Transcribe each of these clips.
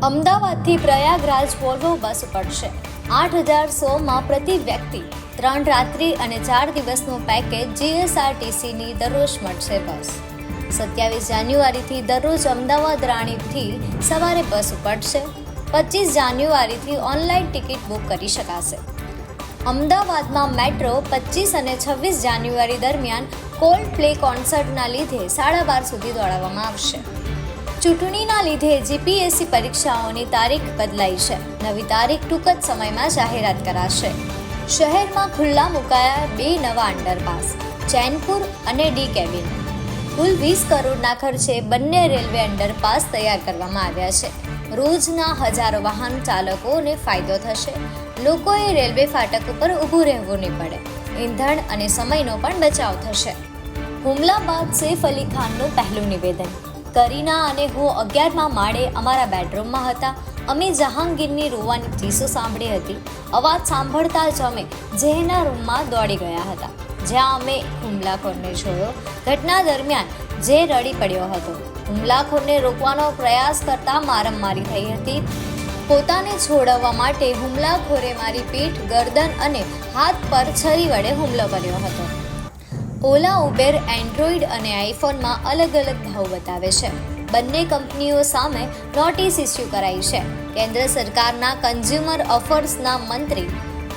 અમદાવાદથી પ્રયાગરાજ વોલ્વો બસ ઉપડશે આઠ હજાર સોમાં પ્રતિ વ્યક્તિ ત્રણ રાત્રિ અને ચાર દિવસનું પેકેજ જીએસઆરટીસીની દરરોજ મળશે બસ. સત્યાવીસ જાન્યુઆરીથી દરરોજ અમદાવાદ રાણીપથી સવારે બસ ઉપડશે પચીસ જાન્યુઆરીથી ઓનલાઈન ટિકિટ બુક કરી શકાશે. અમદાવાદમાં મેટ્રો પચીસ અને છવ્વીસ જાન્યુઆરી દરમિયાન કોલ્ડ પ્લે કોન્સર્ટના લીધે સાડા બાર સુધી દોડાવવામાં આવશે. ચૂંટણીના લીધે જીપીએસસી પરીક્ષાઓની તારીખ બદલાઈ છે. નવી તારીખ ટૂંક જ સમયમાં જાહેરાત કરાશે. શહેરમાં ખુલ્લા મુકાયા બે નવા અંડરપાસ, ચૈનપુર અને ડી કેબિન. કુલ વીસ કરોડના ખર્ચે બંને રેલવે અંડરપાસ તૈયાર કરવામાં આવ્યા છે. રોજના હજારો વાહન ચાલકોને ફાયદો થશે. લોકોએ રેલવે ફાટક ઉપર ઊભું રહેવું નહીં પડે. ઈંધણ અને સમયનો પણ બચાવ થશે. હુમલા બાદ સૈફ અલી ખાનનું પહેલું નિવેદન. કરીના અને હું અગિયારમાં માળે અમારા બેડરૂમમાં હતા. અમે જહાંગીરની રોવાની ચીસો સાંભળી હતી. અવાજ સાંભળતા જ અમે જેહના રૂમમાં દોડી ગયા હતા. જ્યાં અમે હુમલાખોરને જોયો. ઘટના દરમિયાન જે રડી પડ્યો હતો. હુમલાખોરને રોકવાનો પ્રયાસ કરતા મારમારી થઈ હતી. પોતાને છોડાવવા માટે હુમલાખોરે મારી પીઠ, ગરદન અને હાથ પર છરી વડે હુમલો કર્યો હતો. ઓલા, ઉબેર એન્ડ્રોઈડ અને આઈફોનમાં અલગ અલગ ભાવ બતાવે છે. બંને કંપનીઓ સામે નોટિસ ઇસ્યુ કરાઈ છે. કેન્દ્ર સરકારના કન્ઝ્યુમર ઓફર્સના મંત્રી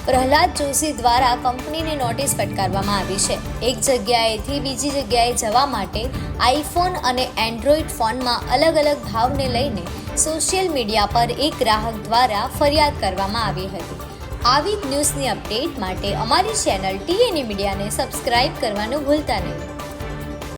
પ્રહલાદ જોશી દ્વારા કંપનીને નોટિસ ફટકારવામાં આવી છે. એક જગ્યાએથી બીજી જગ્યાએ જવા માટે આઈફોન અને એન્ડ્રોઈડ ફોનમાં અલગ અલગ ભાવને લઈને સોશિયલ મીડિયા પર એક ગ્રાહક દ્વારા ફરિયાદ કરવામાં આવી હતી. આવી જ ન્યૂઝની અપડેટ માટે અમારી ચેનલ ટીએનએ મીડિયાને સબસ્ક્રાઇબ કરવાનું ભૂલતા નહીં.